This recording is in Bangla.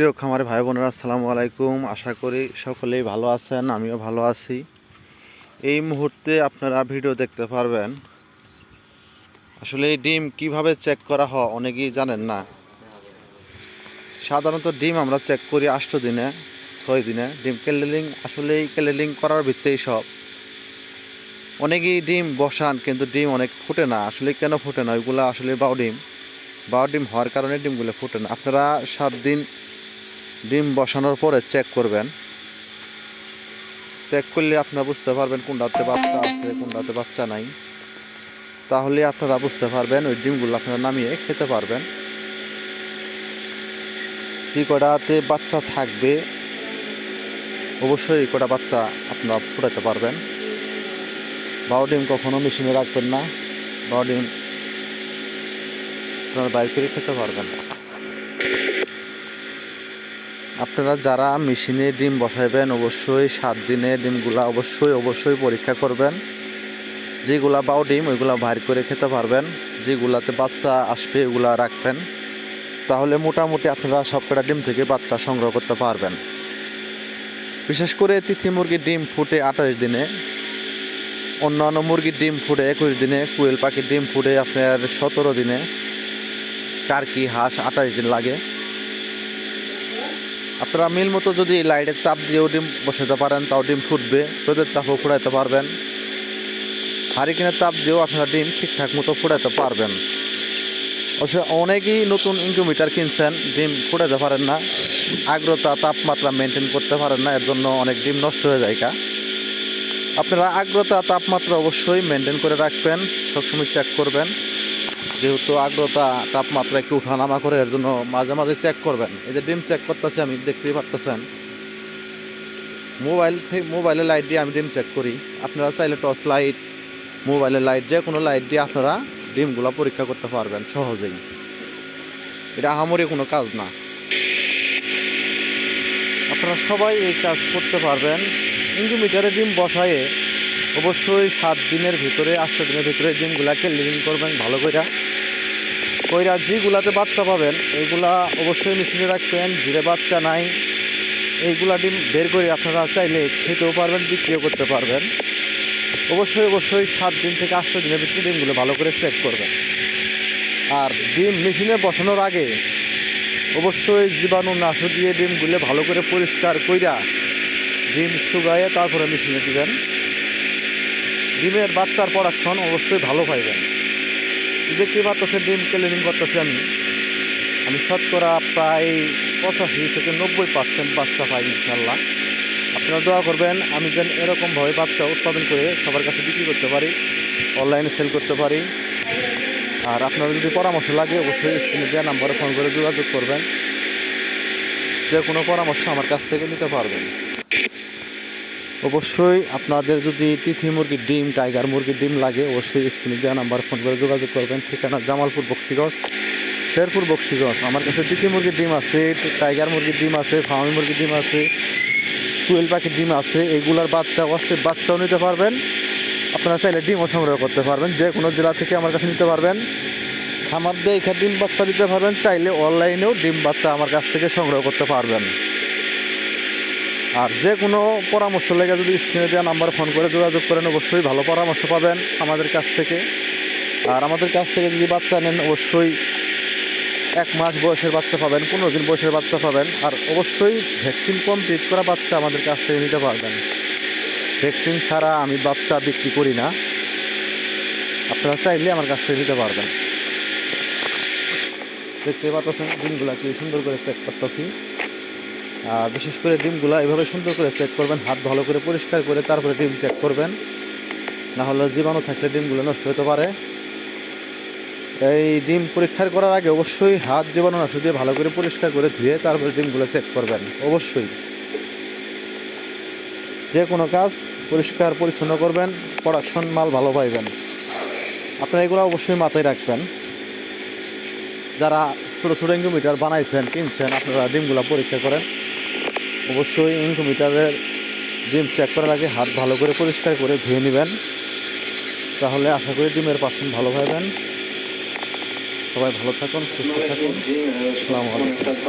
প্রিয় খামারে ভাই বোনেরা, আসসালামু আলাইকুম। আশা করি সকলেই ভালো আছেন, আমিও ভালো আছি। এই মুহূর্তে আপনারা ভিডিও দেখতে পারবেন, আসলে এই ডিম কীভাবে চেক করা হয় অনেকেই জানেন না। সাধারণত ডিম আমরা চেক করি আষ্ট দিনে, ছয় দিনে। ডিম কেলেলিং আসলে এই কেলেলিং করার ভিত্তেই সব। অনেকেই ডিম বসান, কিন্তু ডিম অনেক ফুটে না। আসলে কেন ফুটে না? ওইগুলো আসলে বাউ ডিম। বাউ ডিম হওয়ার কারণে ডিমগুলো ফুটে না। আপনারা সাত দিন ডিম বসানোর পরে চেক করবেন। চেক করলে আপনারা বুঝতে পারবেন কোনটাতে বাচ্চা আছে, কোনটাতে বাচ্চা নাই। তাহলে আপনারা বুঝতে পারবেন ওই ডিমগুলো আপনারা নামিয়ে খেতে পারবেন। যে কটাতে বাচ্চা থাকবে, অবশ্যই কটা বাচ্চা আপনারা ফুটাতে পারবেন। বারো ডিম কখনো মেশিনে রাখবেন না। বারো ডিম আপনারা বাইর করে খেতে পারবেন। আপনারা যারা মেশিনে ডিম বসাইবেন, অবশ্যই সাত দিনে ডিমগুলা অবশ্যই অবশ্যই পরীক্ষা করবেন। যেগুলা বাও ডিম, ওইগুলা বাইর করে খেতে পারবেন। যেগুলাতে বাচ্চা আসবে ওগুলা রাখবেন। তাহলে মোটামুটি আপনারা সবকটা ডিম থেকে বাচ্চা সংগ্রহ করতে পারবেন। বিশেষ করে তিথি মুরগির ডিম ফুটে আঠাশ দিনে। অন্যান্য মুরগির ডিম ফুটে একুশ দিনে। কুয়েল পাখির ডিম ফুটে আপনার সতেরো দিনে। টার্কি, হাঁস আঠাশ দিন লাগে। আপনারা মিল মতো যদি লাইটের তাপ দিয়েও ডিম বসাতে পারেন, তাও ডিম ফুটবে, রোদের তাপও ফুটাইতে পারবেন। হারিকেনের তাপ দিয়েও আপনারা ডিম ঠিকঠাক মতো ফুটাইতে পারবেন। অবশ্য অনেকেই নতুন ইনকিউমিটার কিনছেন, ডিম ফুটাতে পারেন না। আর্দ্রতা, তাপমাত্রা মেনটেন করতে পারেন না, এর জন্য অনেক ডিম নষ্ট হয়ে যায় কা আপনারা আর্দ্রতা, তাপমাত্রা অবশ্যই মেনটেন করে রাখবেন, সবসময় চেক করবেন। যেহেতু আর্দ্রতা তাপমাত্রা একটু উঠানামা করে, এর জন্য মাঝে মাঝে চেক করবেন। এই যে ডিম চেক করতেছি আমি, দেখতেই পারতেছেন। মোবাইল থেকে মোবাইলে লাইট দিয়ে আমি ডিম চেক করি। আপনারা চাইলে টর্চ লাইট মোবাইলের লাইট যে কোনো লাইট দিয়ে আপনারা ডিমগুলো পরীক্ষা করতে পারবেন সহজেই। এটা আহামরি কোনো কাজ না। আপনারা সবাই এই কাজ করতে পারবেন। ইন্ডিমিটারে ডিম বসায়ে অবশ্যই সাত দিনের ভিতরে আট দিনের ভিতরে ডিমগুলাকে লিভিং করবেন ভালো কইরা। কইরা যেগুলাতে বাচ্চা পাবেন এইগুলা অবশ্যই মেশিনে রাখবেন, জিরে বাচ্চা নাই। এইগুলা ডিম বের করে আপনারা চাইলে খেতেও পারবেন, বিক্রিও করতে পারবেন। অবশ্যই অবশ্যই সাত দিন থেকে আট দিনের ভিতরে ডিমগুলো ভালো করে চেক করবেন। আর ডিম মেশিনে বসানোর আগে অবশ্যই জীবাণু নাশু দিয়ে ডিমগুলো ভালো করে পরিষ্কার কইরা ডিম শুকাইয়ে তারপরে মেশিনে দিবেন। ডিমের বাচ্চার প্রোডাকশন অবশ্যই ভালো পাইবেন। দেখতে পারতেছেন ডিম ক্লিনিং করতেছি আমি। আমি শতকরা প্রায় পঁচাশি থেকে নব্বই পার্সেন্ট বাচ্চা পাই ইনশাল্লাহ। আপনারা দোয়া করবেন, আমি যেন এরকমভাবে বাচ্চা উৎপাদন করে সবার কাছে বিক্রি করতে পারি অনলাইনে সেল করতে পারি। আর আপনারা যদি পরামর্শ লাগে, অবশ্যই স্ক্রিনে দেওয়া নাম্বারে ফোন করে যোগাযোগ করবেন। যে কোনো পরামর্শ আমার কাছ থেকে নিতে পারবেন। অবশ্যই আপনাদের যদি তিথি মুরগির ডিম, টাইগার মুরগির ডিম লাগে, অবশ্যই স্ক্রিনে দেওয়া নাম্বার ফোন করে যোগাযোগ করবেন। ঠিকানা জামালপুর বক্সিগঞ্জ, শেরপুর বক্সিগঞ্জ। আমার কাছে তিথি মুরগির ডিম আছে, টাইগার মুরগির ডিম আছে, ফার্মি মুরগির ডিম আছে, কুয়েল পাখির ডিম আছে, এগুলার বাচ্চাও আছে, বাচ্চাও নিতে পারবেন। আপনারা চাইলে ডিমও সংগ্রহ করতে পারবেন, যে কোনো জেলা থেকে আমার কাছে নিতে পারবেন। খামার দিয়ে এখানে ডিম বাচ্চা দিতে পারবেন, চাইলে অনলাইনেও ডিম বাচ্চা আমার কাছ থেকে সংগ্রহ করতে পারবেন। আর যে কোনো পরামর্শ লেগে যদি স্ক্রিনে দেওয়া নাম্বারে ফোন করে যোগাযোগ করেন, অবশ্যই ভালো পরামর্শ পাবেন আমাদের কাছ থেকে। আর আমাদের কাছ থেকে যদি বাচ্চা নেন, অবশ্যই এক মাস বয়সের বাচ্চা পাবেন, পনেরো দিন বয়সের বাচ্চা পাবেন। আর অবশ্যই ভ্যাকসিন কমপ্লিট করা বাচ্চা আমাদের কাছ থেকে নিতে পারবেন। ভ্যাকসিন ছাড়া আমি বাচ্চা বিক্রি করি না। আপনারা চাইলে আমার কাছ থেকে নিতে পারবেন। দেখতে পাচ্ছেন ডিমগুলা কি সুন্দর করে চেক করতেছি। বিশেষ করে ডিমগুলো এভাবে সুন্দর করে চেক করবেন, হাত ভালো করে পরিষ্কার করে তারপরে ডিম চেক করবেন। না হলে জীবাণু থাকলে ডিমগুলো নষ্ট হতে পারে। এই ডিম পরীক্ষা করার আগে অবশ্যই হাত জীবাণু নাশ দিয়ে ভালো করে পরিষ্কার করে ধুয়ে তারপরে ডিমগুলো চেক করবেন, অবশ্যই। যে কোনো কাজ পরিষ্কার পরিচ্ছন্ন করবেন প্রোডাকশন মাল ভালো পাইবেন। আপনারা এগুলো অবশ্যই মাথায় রাখবেন। যারা ছোটো ছোটো ইনকিউমিটার বানাইছেন, কিনছেন, আপনারা ডিমগুলো পরীক্ষা করেন। অবশ্যই ইনকিউমিটারের ডিম চেক করার আগে হাত ভালো করে পরিষ্কার করে ধুয়ে নেবেন। তাহলে আশা করি ডিমের পার্সেন্ট ভালো পাবেন সবাই ভালো থাকুন, সুস্থ থাকুন। আসসালামু আলাইকুম।